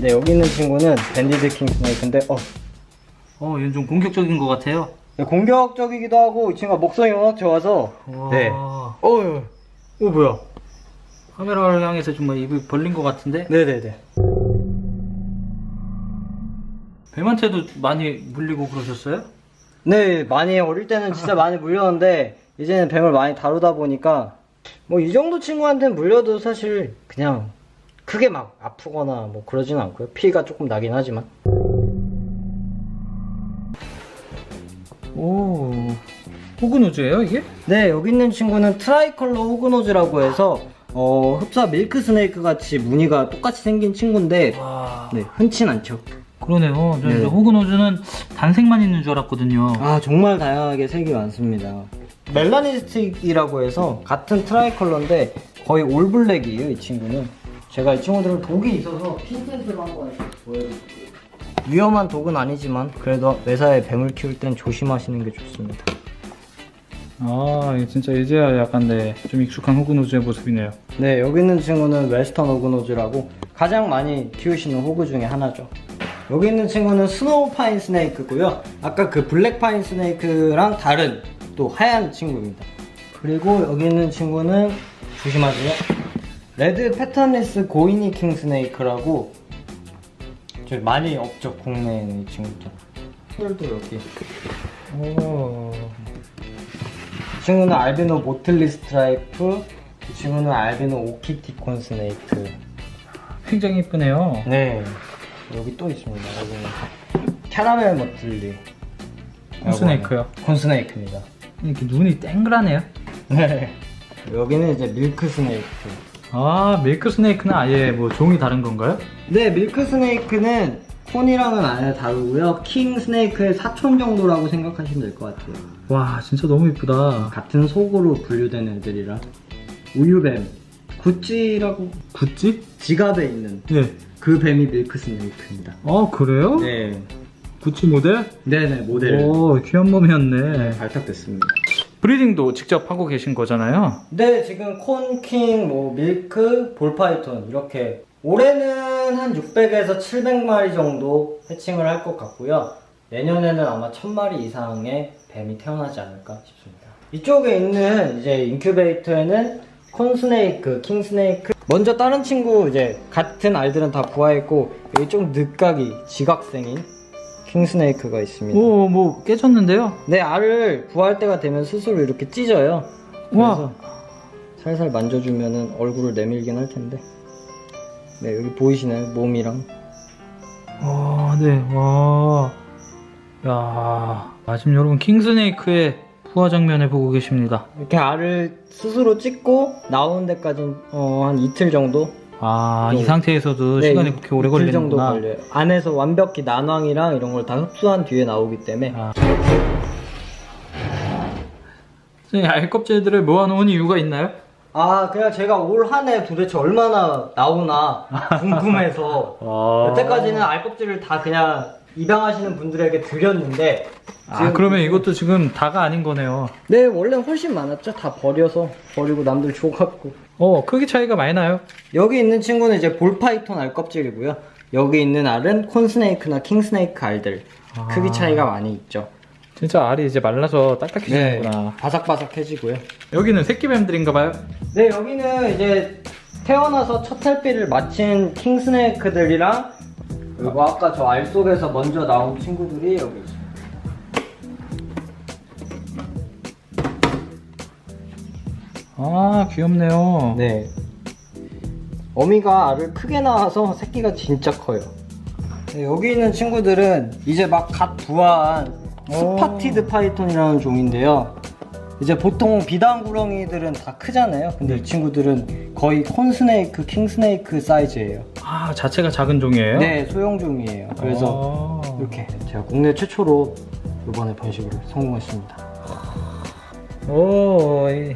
네, 여기 있는 친구는 밴디드 킹 스네이크인데, 어, 어, 얘는 좀 공격적인 것 같아요. 네, 공격적이기도 하고, 이 친구가 목성이 워낙 좋아서, 와. 네. 어, 어, 오, 뭐야? 카메라를 향해서 정말 입을 벌린 것 같은데? 네네네. 뱀한테도 많이 물리고 그러셨어요? 네, 많이 어릴 때는 진짜 많이 물렸는데, 이제는 뱀을 많이 다루다 보니까, 뭐, 이 정도 친구한테는 물려도 사실, 그냥, 크게 막 아프거나 뭐 그러진 않고요. 피가 조금 나긴 하지만. 오, 호그노즈예요 이게? 네, 여기 있는 친구는 트라이컬러 호그노즈라고 해서, 어, 흡사 밀크 스네이크 같이 무늬가 똑같이 생긴 친구인데, 와, 네, 흔치 않죠. 그러네요. 저는 네. 호그노즈는 단색만 있는 줄 알았거든요. 아, 정말 다양하게 색이 많습니다. 멜라니스틱이라고 해서 같은 트라이컬러인데 거의 올블랙이에요, 이 친구는. 제가 이 친구들은 독이 있어서 핀셋으로 한번 보여드릴게요. 위험한 독은 아니지만 그래도 매사에 뱀을 키울 땐 조심하시는 게 좋습니다. 아, 이게 진짜 이제야 약간 네, 좀 익숙한 호그노즈의 모습이네요. 네, 여기 있는 친구는 웨스턴 호그노즈라고 가장 많이 키우시는 호그 중에 하나죠. 여기 있는 친구는 스노우 파인 스네이크고요. 아까 그 블랙 파인 스네이크랑 다른 또 하얀 친구입니다. 그리고 여기 있는 친구는 조심하세요. 레드 패턴리스 고이니 킹 스네이크라고 저 많이 없죠 국내에는 이 친구도. 털도 여기. 오, 이 친구는 알비노 모틀리 스트라이프. 이 친구는 알비노 오키티콘 스네이크. 굉장히 이쁘네요. 네. 여기 또 있습니다. 여기는 캐러멜 머틀리. 콘스네이크요. 콘스네이크입니다. 이렇게 눈이 땡그라네요. 네. 여기는 이제 밀크 스네이크. 아, 밀크 스네이크는 아예 뭐 종이 다른 건가요? 네, 밀크 스네이크는 콘이랑은 아예 다르고요. 킹 스네이크의 사촌 정도라고 생각하시면 될 것 같아요. 와, 진짜 너무 이쁘다. 같은 속으로 분류된 애들이라. 우유뱀. 구찌라고 굿지? 지갑에 있는 예. 그 뱀이 밀크 스네이크입니다. 어, 그래요? 네. 구찌 모델? 네네, 모델. 오, 귀한 몸이었네. 발탁됐습니다. 브리딩도 직접 하고 계신 거잖아요. 네, 지금 콘킹, 뭐 밀크, 볼파이톤 이렇게 올해는 한 600에서 700마리 정도 해칭을 할 것 같고요. 내년에는 아마 1000마리 이상의 뱀이 태어나지 않을까 싶습니다. 이쪽에 있는 이제 인큐베이터에는 콘스네이크, 킹스네이크. 먼저 다른 친구 이제 같은 알들은 다 부화했고 여기 좀 늦가기 지각생인 킹스네이크가 있습니다. 오, 뭐 깨졌는데요? 네, 알을 부화할 때가 되면 스스로 이렇게 찢어요. 그래서 살살 만져주면은 얼굴을 내밀긴 할 텐데. 네, 여기 보이시나요? 몸이랑. 와, 네, 와. 야, 아, 지금 여러분 킹스네이크의 부화 장면을 보고 계십니다. 이렇게 알을 스스로 찢고 나오는 데까지는 어, 한 이틀 정도. 아, 이 네. 상태에서도 네, 시간이 이- 그렇게 오래 이틀 정도. 걸려요. 안에서 완벽히 난황이랑 이런 걸 다 흡수한 뒤에 나오기 때문에. 아. 선생님, 알껍질들을 모아놓은 이유가 있나요? 아, 그냥 제가 올 한 해 도대체 얼마나 나오나 궁금해서 아, 여태까지는 알껍질을 다 그냥 입양하시는 분들에게 드렸는데 아, 그러면 이것도 지금 다가 아닌 거네요. 네 원래 훨씬 많았죠 다 버려서 버리고 남들 줘갖고 어, 크기 차이가 많이 나요? 여기 있는 친구는 이제 볼파이톤 알 껍질이고요 여기 있는 알은 콘스네이크나 킹스네이크 알들 아. 크기 차이가 많이 있죠 진짜 알이 이제 말라서 딱딱해지는구나. 바삭바삭해지고요 여기는 새끼뱀들인가 봐요? 네 여기는 이제 태어나서 첫 탈피를 마친 킹스네이크들이랑 그리고 아까 저 알 속에서 먼저 나온 친구들이 여기 있습니 아, 귀엽네요. 네. 어미가 알을 크게 낳아서 새끼가 진짜 커요. 네, 여기 있는 친구들은 이제 막 갓 부화한 스파티드 파이톤이라는 종인데요. 이제 보통 비단구렁이들은 다 크잖아요. 근데 이 친구들은 거의 콘스네이크, 킹스네이크 사이즈예요. 아, 자체가 작은 종이에요? 네, 소형종이에요. 그래서 아. 이렇게 제가 국내 최초로 이번에 번식을 성공했습니다. 오, 이-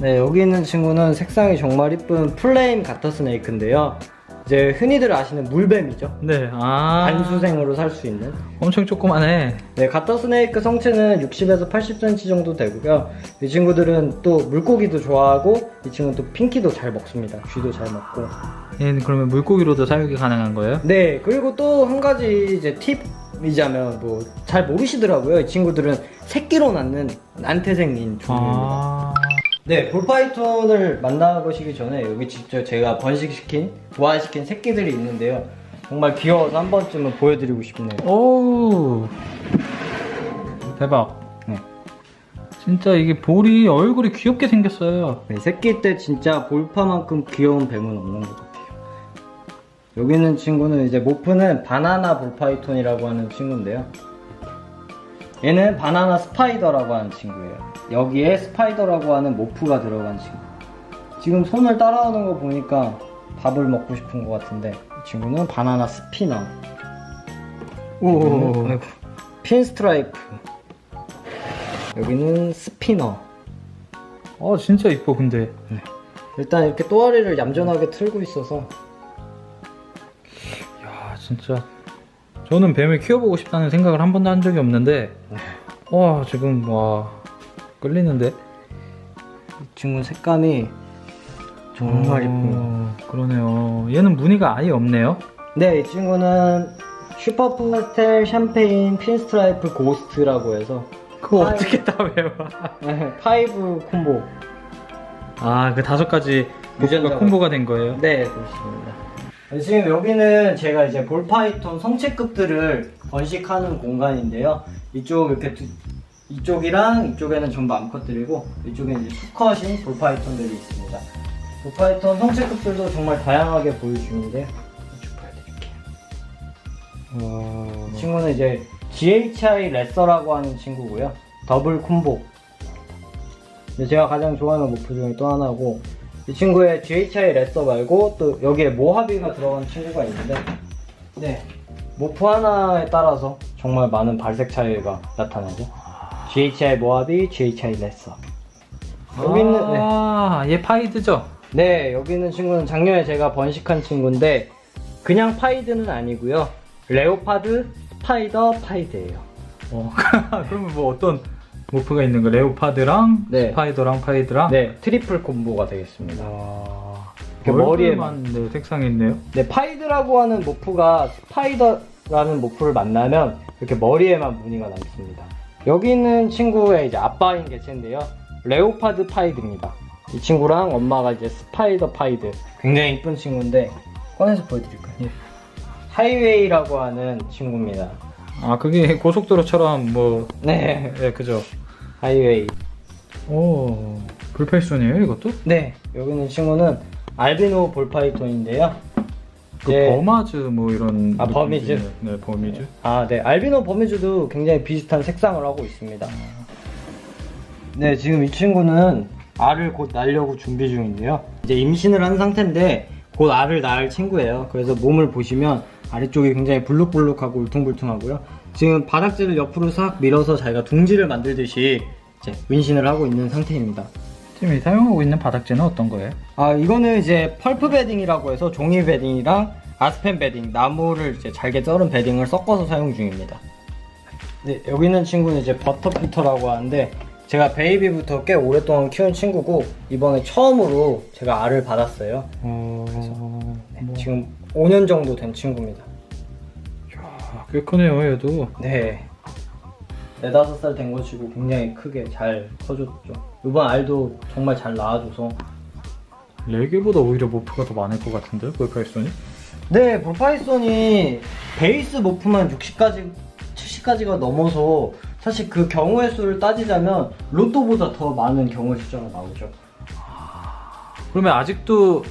네, 여기 있는 친구는 색상이 정말 이쁜 플레임 가터 스네이크인데요. 이제 흔히들 아시는 물뱀이죠. 네, 아. 반수생으로 살 수 있는. 엄청 조그만해. 네, 가터 스네이크 성체는 60에서 80cm 정도 되고요. 이 친구들은 또 물고기도 좋아하고 이 친구는 또 핑키도 잘 먹습니다. 쥐도 잘 먹고. 얘는 그러면 물고기로도 사육이 가능한 거예요? 네, 그리고 또 한 가지 이제 팁이자면 뭐 잘 모르시더라고요. 이 친구들은 새끼로 낳는 난태생인 종류입니다. 아, 네, 볼파이톤을 만나보시기 전에 여기 직접 제가 번식시킨, 부화시킨 새끼들이 있는데요. 정말 귀여워서 한 번쯤은 보여드리고 싶네요. 오, 대박. 네. 진짜 이게 볼이 얼굴이 귀엽게 생겼어요. 네, 새끼 때 진짜 볼파만큼 귀여운 뱀은 없는 것 같아요. 여기 있는 친구는 이제 모프는 바나나 볼파이톤이라고 하는 친구인데요. 얘는 바나나 스파이더라고 하는 친구예요. 여기에 스파이더라고 하는 모프가 들어간 친구. 지금 손을 따라오는 거 보니까 밥을 먹고 싶은 것 같은데 이 친구는 바나나 스피너. 오, 핀스트라이프. 여기는 스피너. 어 진짜 이뻐 근데. 일단 이렇게 또아리를 얌전하게 틀고 있어서 야 진짜 저는 뱀을 키워보고 싶다는 생각을 한 번도 한 적이 없는데 와 지금 와 끌리는데 이 친구 색감이 정말 이쁩니다. 어, 그러네요 얘는 무늬가 아예 없네요 네, 이 친구는 슈퍼 파스텔 샴페인 핀스트라이프 고스트라고 해서 그거 아유. 어떻게 다 외워 파이브 콤보. 아 그 다섯 가지 유전자가- 모프가 콤보가 된 거예요 네, 그렇습니다. 지금 여기는 제가 이제 볼파이톤 성체급들을 번식하는 공간인데요. 이쪽 이렇게 두- 이쪽이랑 이쪽에는 전부 암컷들이고 이쪽에는 이제 수컷인 볼파이톤들이 있습니다. 볼파이톤 성체급들도 정말 다양하게 중인데 쭉 보여드릴게요. 어... 이 친구는 이제 GHI 레서라고 하는 친구고요. 더블 콤보. 제가 가장 좋아하는 모프 중에 또 하나고 이 친구의 GHI 레서 말고 또 여기에 모하비가 들어간 친구가 있는데 네 모프 하나에 따라서 정말 많은 발색 차이가 나타나죠. GHI 모하비, GHI 레서. 여기 있는 네. 아얘 파이드죠 네, 여기 있는 친구는 작년에 제가 번식한 친구인데 그냥 파이드는 아니고요. 레오파드, 스파이더, 파이드예요. 어, 그러면 뭐 어떤 모프가 있는 거 레오파드랑 네. 스파이더랑 파이드랑 네, 트리플 콤보가 되겠습니다. 와... 이렇게 머리에만. 얼굴만 네, 색상이 있네요 네, 파이드라고 하는 모프가 스파이더라는 모프를 만나면 이렇게 머리에만 무늬가 남습니다. 여기 있는 친구의 이제 아빠인 개체인데요. 레오파드 파이드입니다. 이 친구랑 엄마가 이제 스파이더 파이드. 굉장히 이쁜 친구인데 꺼내서 보여드릴까요? 예. 하이웨이라고 하는 친구입니다. 아 그게 고속도로처럼 뭐 네, 네, 그죠 하이웨이. 오 불필순이에요 이것도? 네, 여기 있는 친구는 알비노 볼파이톤인데요. 그 네. 버마즈 뭐 이런 아, 느낌이 버미즈? 네 버미즈 아, 네. 알비노 버미주도 굉장히 비슷한 색상을 하고 있습니다. 네, 지금 이 친구는 알을 곧 낳으려고 준비 중인데요. 이제 임신을 한 상태인데 곧 알을 낳을 친구예요. 그래서 몸을 보시면 아래쪽이 굉장히 불룩불룩하고 울퉁불퉁하고요. 지금 바닥재를 옆으로 싹 밀어서 자기가 둥지를 만들듯이 이제 은신을 하고 있는 상태입니다. 지금 이 사용하고 있는 바닥재는 어떤 거예요? 아 이거는 이제 펄프 베딩이라고 해서 종이 베딩이랑 아스펜 베딩 나무를 이제 잘게 썰은 베딩을 섞어서 사용 중입니다. 네 여기 있는 친구는 이제 버터피터라고 하는데 제가 베이비부터 꽤 오랫동안 키운 친구고 이번에 처음으로 제가 알을 받았어요. 어... 뭐... 지금 5년 정도 된 친구입니다. 아, 꽤 크네요 얘도 네. 네다섯 살 된 거 치고 굉장히 크게 잘 커졌죠. 이번 알도 정말 잘 나와줘서 레게보다 오히려 모프가 더 많을 것 같은데 볼파이슨이? 네, 볼파이손이 베이스 모프만 60까지, 70까지가 넘어서 사실 그 경우의 수를 따지자면 로또보다 더 많은 경우의 숫자가 나오죠. 그러면 아직도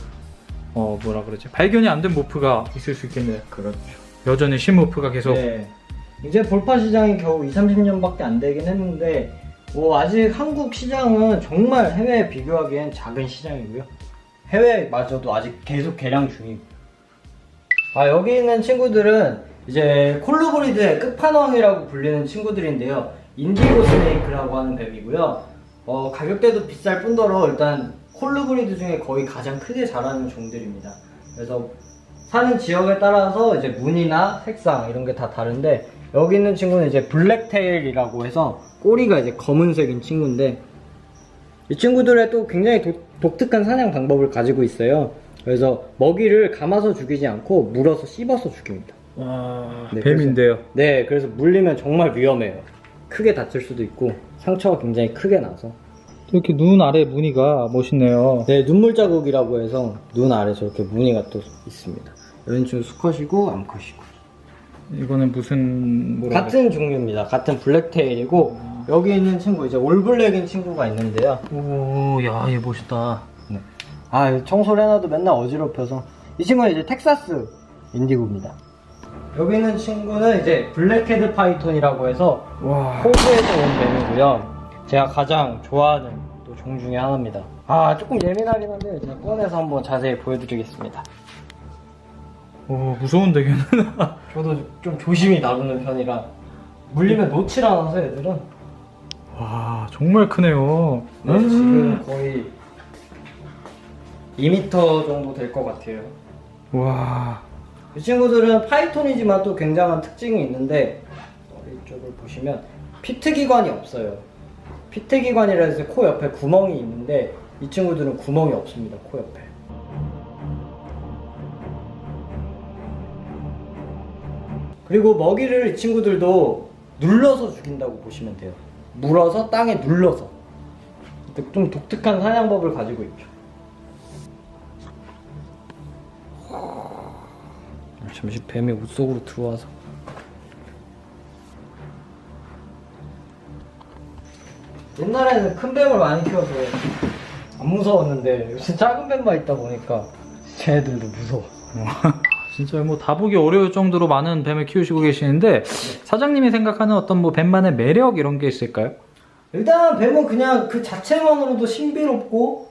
어 뭐라 그러지 발견이 안 된 모프가 있을 수 있겠네요 그렇죠. 여전히 신모프가 계속 네. 이제 볼파 시장이 겨우 2, 30년밖에 안 되긴 했는데 뭐 아직 한국 시장은 정말 해외에 비교하기엔 작은 시장이고요. 해외마저도 아직 계속 개량 중이고. 아 여기 있는 친구들은 이제 콜루브리드의 끝판왕이라고 불리는 친구들인데요. 인디고 스네이크라고 하는 뱀이고요. 어, 가격대도 비쌀 뿐더러 일단 콜루브리드 중에 거의 가장 크게 자라는 종들입니다. 그래서 사는 지역에 따라서 이제 무늬나 색상 이런 게 다 다른데 여기 있는 친구는 이제 블랙테일이라고 해서 꼬리가 이제 검은색인 친구인데 이 친구들의 또 굉장히 독, 독특한 사냥 방법을 가지고 있어요. 그래서 먹이를 감아서 죽이지 않고 물어서 씹어서 죽입니다. 와, 네, 뱀인데요. 네, 그래서 물리면 정말 위험해요. 크게 다칠 수도 있고 상처가 굉장히 크게 나서. 이렇게 눈 아래 무늬가 멋있네요. 네, 눈물 자국이라고 해서 눈 아래 저렇게 무늬가 또 있습니다. 여기는 지금 수컷이고 암컷이고. 이거는 무슨 뭐라 같은 종류입니다. 같은 블랙테일이고 여기 있는 친구 이제 올블랙인 친구가 있는데요. 오, 야, 얘 멋있다. 네. 아, 청소를 해놔도 맨날 어지럽혀서 이 친구는 이제 텍사스 인디고입니다. 여기 있는 친구는 이제 블랙헤드 파이톤이라고 해서 와, 호주에서 온 뱀이고요. 제가 가장 좋아하는 또 종 중에 하나입니다. 아, 조금 예민하긴 한데 제가 꺼내서 한번 자세히 보여드리겠습니다. 오, 무서운데 걔는. 저도 좀 조심히 다루는 편이라 물리면 놓질 않아서 애들은 와, 정말 크네요. 네, 지금 거의 2m 정도 될 것 같아요. 와, 이 친구들은 파이톤이지만 또 굉장한 특징이 있는데 머리 쪽을 보시면 피트 기관이 없어요. 피트 기관이라 해서 코 옆에 구멍이 있는데 이 친구들은 구멍이 없습니다. 코 옆에. 그리고 먹이를 이 친구들도 눌러서 죽인다고 보시면 돼요. 물어서 땅에 눌러서. 좀 독특한 사냥법을 가지고 있죠. 잠시 뱀이 옷 속으로 들어와서 옛날에는 큰 뱀을 많이 키워서 안 무서웠는데 요새 작은 뱀만 있다 보니까 쟤네들도 무서워 진짜 뭐 다 보기 어려울 정도로 많은 뱀을 키우시고 계시는데 사장님이 생각하는 어떤 뭐 뱀만의 매력 이런 게 있을까요? 일단 뱀은 그냥 그 자체만으로도 신비롭고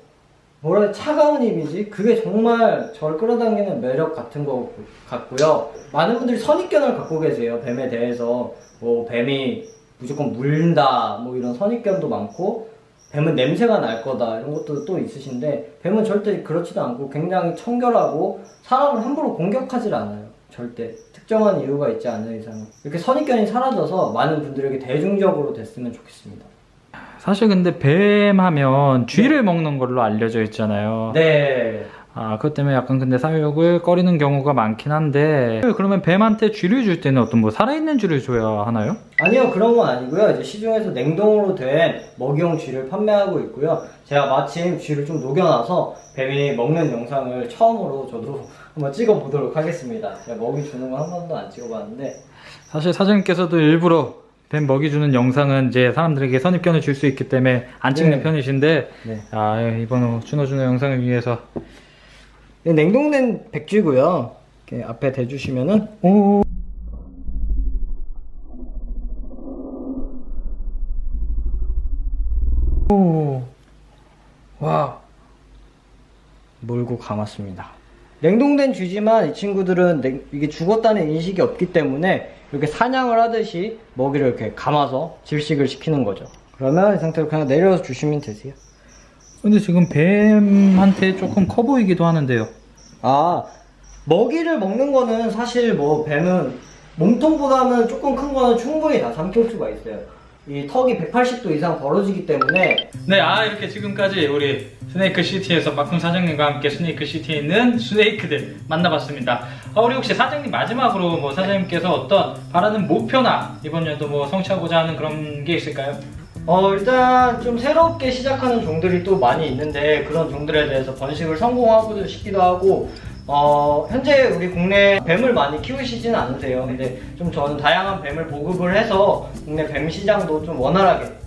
뭐라 차가운 이미지? 그게 정말 저를 끌어당기는 매력 같은 것 같고요. 많은 분들이 선입견을 갖고 계세요 뱀에 대해서. 뭐 뱀이 무조건 물린다 뭐 이런 선입견도 많고 뱀은 냄새가 날 거다. 이런 것도 또 있으신데 뱀은 절대 그렇지도 않고 굉장히 청결하고 사람을 함부로 공격하지 않아요. 절대. 특정한 이유가 있지 않은 이상 이렇게 선입견이 사라져서 많은 분들에게 대중적으로 됐으면 좋겠습니다. 사실 근데 뱀 하면 쥐를 먹는 걸로 알려져 있잖아요. 네. 아, 그것 때문에 약간 근데 사육을 꺼리는 경우가 많긴 한데 그러면 뱀한테 쥐를 줄 때는 어떤 뭐 살아있는 쥐를 줘야 하나요? 아니요, 그런 건 아니고요. 이제 시중에서 냉동으로 된 먹이용 쥐를 판매하고 있고요. 제가 마침 쥐를 좀 녹여놔서 뱀이 먹는 영상을 처음으로 저도 한번 찍어보도록 하겠습니다. 제가 먹이 주는 거 한 번도 안 찍어봤는데. 사실 사장님께서도 일부러 뱀 먹이 주는 영상은 이제 사람들에게 선입견을 줄 수 있기 때문에 안 찍는 네. 편이신데 네. 아 이번 준호 준호 영상을 위해서 네, 냉동된 백쥐고요. 이렇게 앞에 대주시면은 오 오. 와 물고 감았습니다. 냉동된 쥐지만 이 친구들은 냉- 이게 죽었다는 인식이 없기 때문에 이렇게 사냥을 하듯이 먹이를 이렇게 감아서 질식을 시키는 거죠. 그러면 이 상태로 그냥 내려서 주시면 되세요. 근데 지금 뱀한테 조금 커 보이기도 하는데요 아, 먹이를 먹는 거는 사실 뭐 뱀은 몸통보다는 조금 큰 거는 충분히 다 삼킬 수가 있어요. 이 턱이 180도 이상 벌어지기 때문에 네, 아 이렇게 지금까지 우리 스네이크 시티에서 박훈 사장님과 함께 스네이크 시티에 있는 스네이크들 만나봤습니다. 아, 우리 혹시 사장님 마지막으로 뭐 사장님께서 어떤 바라는 목표나 이번 연도 뭐 성취하고자 하는 그런 게 있을까요? 어 일단 좀 새롭게 시작하는 종들이 또 많이 있는데 그런 종들에 대해서 번식을 성공하고 싶기도 하고 어 현재 우리 국내 뱀을 많이 키우시지는 않으세요. 근데 좀 저는 다양한 뱀을 보급을 해서 국내 뱀 시장도 좀 원활하게